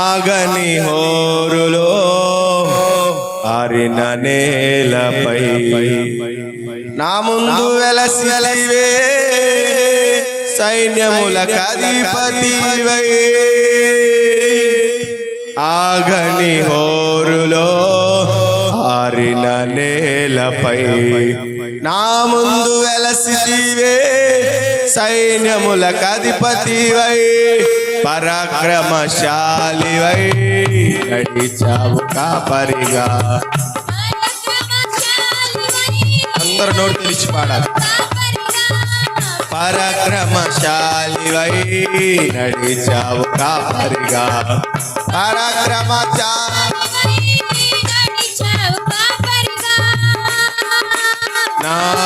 ఆగని హోరులో ఆరిన నేలపై. నా ముందు వెలసివే సైన్యముల కధిపతివై. ఆగని హోరులో ఆరిన నేలపై. నా ముందు వెలసివే సైన్యముల కధిపతివై. పరాక్రమశాలివై నడిచావు కాపరిగా. అందరు నోరు తెలిసి పాడాలి. పరాక్రమశాలివై నడిచావు కాపరిగా. పరాక్రమశా నా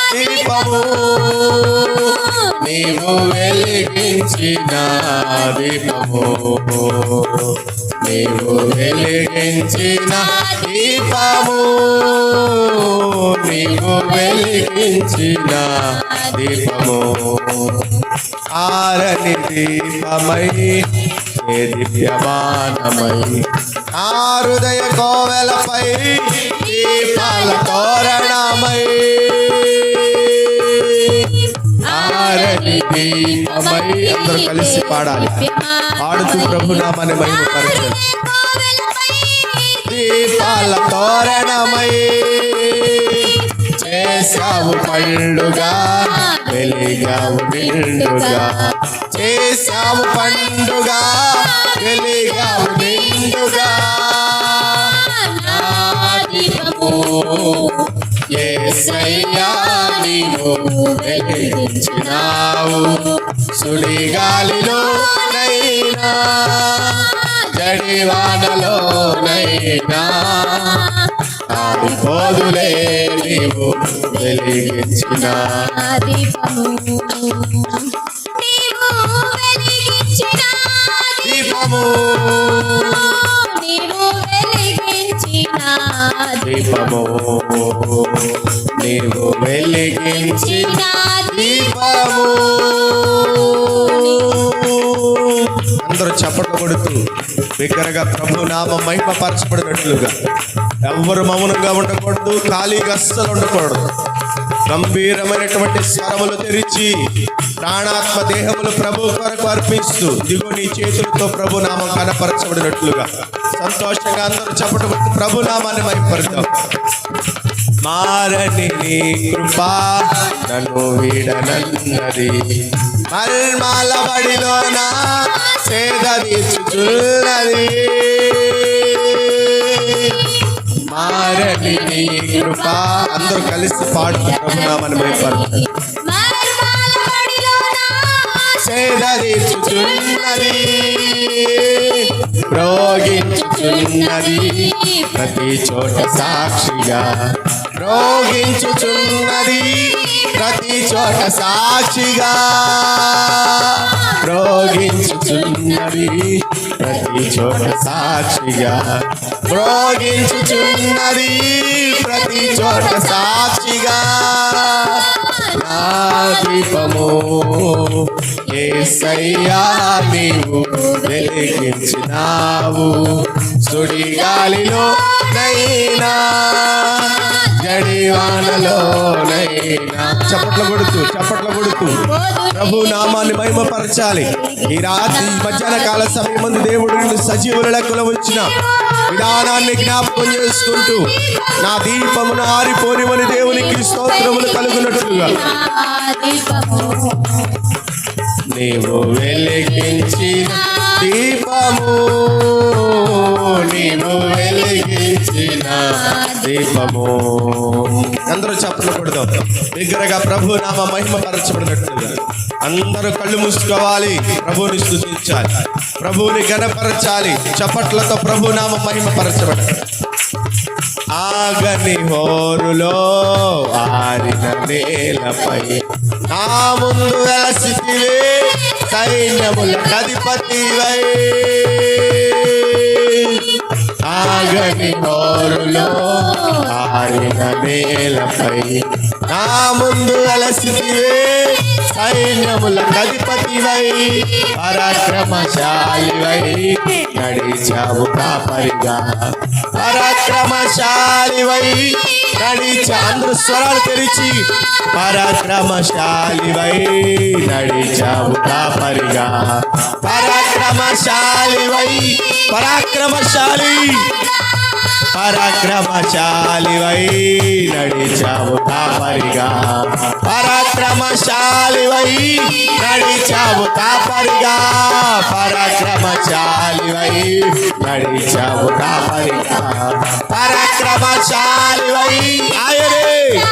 దీపము నీవు వెలిగించిన దీపము నీవు వెలిగించిన దీపము నీవు వెలిగించిన దీపము. ఆరని దీపమై ఏ దివ్యమానమై ఆ హృదయ కోవెలపై దీపాల తోరణమై. ఆరని దీపమై అందరూ కలిసి పాడాలి. పాడుతూ ప్రభునామాన్ని మహిమపరచాలి దీపాల తోరణమై చేసావు పండుగ వెలిగావు నిండుగా. చేసావు పండుగ వెలిగావు ఏసయ్యా నీవు వెలిగించినావు. సుడిగాలిలో నైనా జడివానలో నైనా ఆడిపోదులే నీవు వెలిగించిన. దీపము దీపము నీవు వెలిగించిన దీపము అందరూ చప్పట్లు కొడుతూ బిగ్గరగా ప్రభు నామ మహిమ పరచబడినట్లుగా ఎవ్వరు మౌనంగా ఉండకూడదు ఖాళీగా అస్సలు ఉండకూడదు. గంభీరమైనటువంటి స్వరములు తెరిచి ప్రాణాత్మ దేహములు ప్రభు కొరకు అర్పిస్తూ దిగు నీ చేతులతో ప్రభు నామం కనపరచబడినట్లుగా. సంతోషంగా అందరూ చప్పట్లు ప్రభు నామాన్ని మహిమపరుద్దాం. మారని నీ కృపా నన్ను వీడనన్నది. మల్మాల బడిలోన సేద తీర్చుచున్నది. మారని నీ కృపా అందరూ కలిసి పాడుతూ ప్రభునామని భయపడతారు సేద తీర్చుచున్నది రోగించుచున్నది ప్రతి చోట సాక్షిగా. రోగించుచున్నది ప్రతి చోట సాక్షిగా. రోగించుచున్నది ప్రతి చోట సాక్షిగా. రోగించుచున్నది ప్రతి చోట సాక్షిగా. నా దీపము ఏసయ్యా నీవు వెలిగించినావు. సుడి గాలిలో నైనా జడివానలో నైనా. చప్పట్లు కొడుతూ చప్పట్లు కొడుతూ. ప్రభు నామాన్ని మహిమపరచాలి. ఈ రాత్రి మధ్యాహ్న కాల సమయం దేవుడు సజీవుల లెక్కలో వచ్చిన విధానాన్ని జ్ఞాపకం చేసుకుంటూ నా దీపమును ఆరిపోనివని దేవునికి స్తోత్రములు కలుగునట్లుగా. నీవు వెలిగించిన దీపము నీవు వెలిగించిన దీపము. అందరూ చెప్పలు కొడదాం. బిగ్గరగా ప్రభు నామ మహిమ పరచబడినట్లుగా అందరూ కళ్ళు మూసుకోవాలి. ప్రభుని స్థుతించాలి. ప్రభువుని గణపరచాలి చప్పట్లతో ప్రభు నామ మహిమ పరచబడాలి ఆగని హోరులో ఆరిన నేలపై. నా ముందు వెలసితివే సైన్యముల అధిపతివై. ఆగని హోరులో ఆరిన నేలపై. నా ముందు వెలసితివే సైన్యముల అధిపతివై. పరాక్రమశాలివై. నడిచావు కాపరిగా పరాక్రమశాలివై నడిచా అందరూ స్వరాలు తెరిచి. పరాక్రమశాలివై నడిచావు కాపరిగా పరాక్రమశాలివై పరాక్రమశాలి. పరాక్రమశాలివై నడిచావు కాపరిగా. పరాక్రమశాలివై నడిచావు కాపరిగా. పరాక్రమశాలివై నడిచావు కాపరిగా. పరాక్రమశాలివై ఆయనే.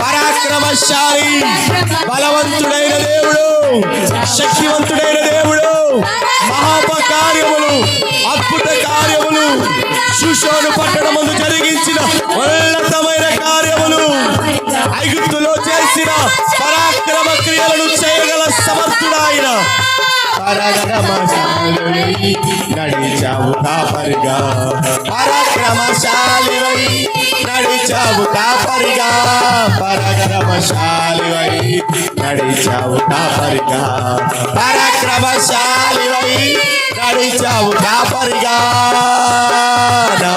పరాక్రమశాలి. బలవంతుడైన దేవుడు. శక్తివంతుడైన దేవుడు. మహాపకార్యములు అద్భుత కార్యములు సుషోను పట్టణమందు జరిగించిన ఉన్నతమైన కార్యములు ఐగుప్తులో చేసిన పరాక్రమ క్రియలను చేయగల సమర్థుడాయన పరాక్రమశాలి నడిచావు కాపరిగా. పరాక్రమశాలివై. నడిచావు కాపరిగా. పరాక్రమశాలివై. నడిచావు కాపరిగా. పరాక్రమశాలివై. నడిచావు కాపరిగా. నా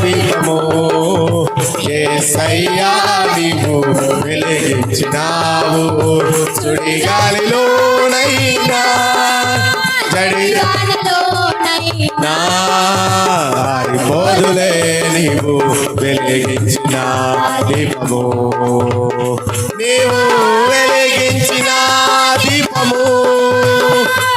దీపము ఏసయ్యా నీవు వెలిగించినావు. జడి నారిపోదులే నీవు వెలిగించిన దీపము. నీవు వెలిగించిన దీపము.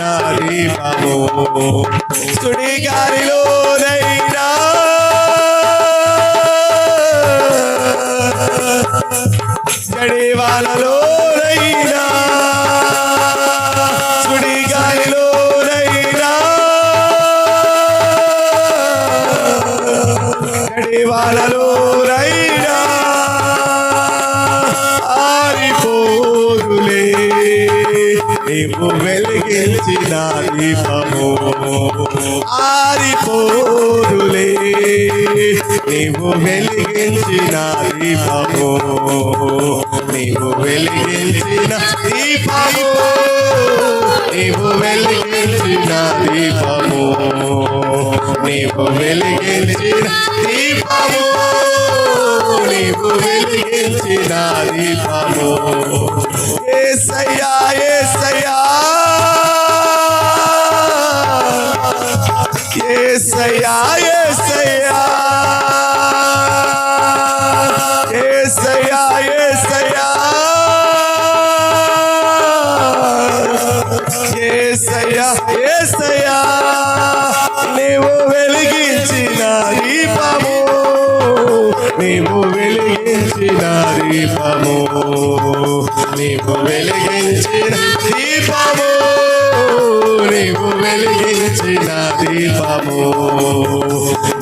వెలిగించిన దీపము సుడి గారిలోనైనా జడివానలోనైనా సుడి గాలిలోనైనా జడివానలోనైనా ఆరిపోదులే నీవు వెలిగించిన దీపము ఆరిపోరులే నీవు వెలిగించిన దీపము నీవు వెలిగించిన దీపము నీవు వెలిగించిన దీపము నీవు వెలిగించిన దీపము నీవు వెలిగించిన దీపము ఏసయ్యా ఏసయ్యా. ஐயா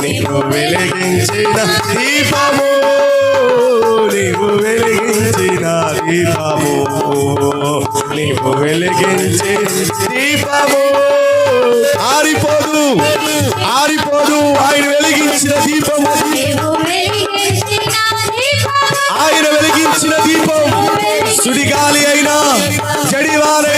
నీవు వెలిగించిన దీపము నీవు వెలిగించిన దీపము నీవు వెలిగించిన దీపము. ఆరిపోదు ఆరిపోదు ఆయన వెలిగించిన దీపము. ఆయన వెలిగించిన దీపం సుడిగాలి అయినా జడివారి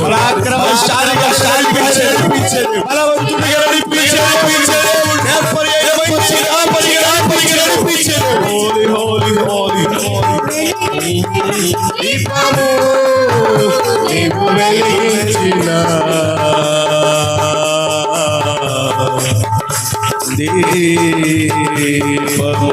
ಪರಾಕ್ರಮಶಾಲಿ ಶಾಲಿ ಪೀಚೆ ಪೀಚೆ ಬಲವಂತುಡಿಗರಡಿ ಪೀಚೆ ಪೀಚೆ ಹೆಪ್ಪರಿ ಹೆಪ್ಪರಿ ಹೆಪ್ಪರಿ ಹೆಪ್ಪರಿ ಪೀಚೆ ಹೋಲಿ ಹೋಲಿ ಹೋಲಿ ಹೋಲಿ ದೀಪವು ನೀವು ಬೆಳಗಿನ ದೀಪವು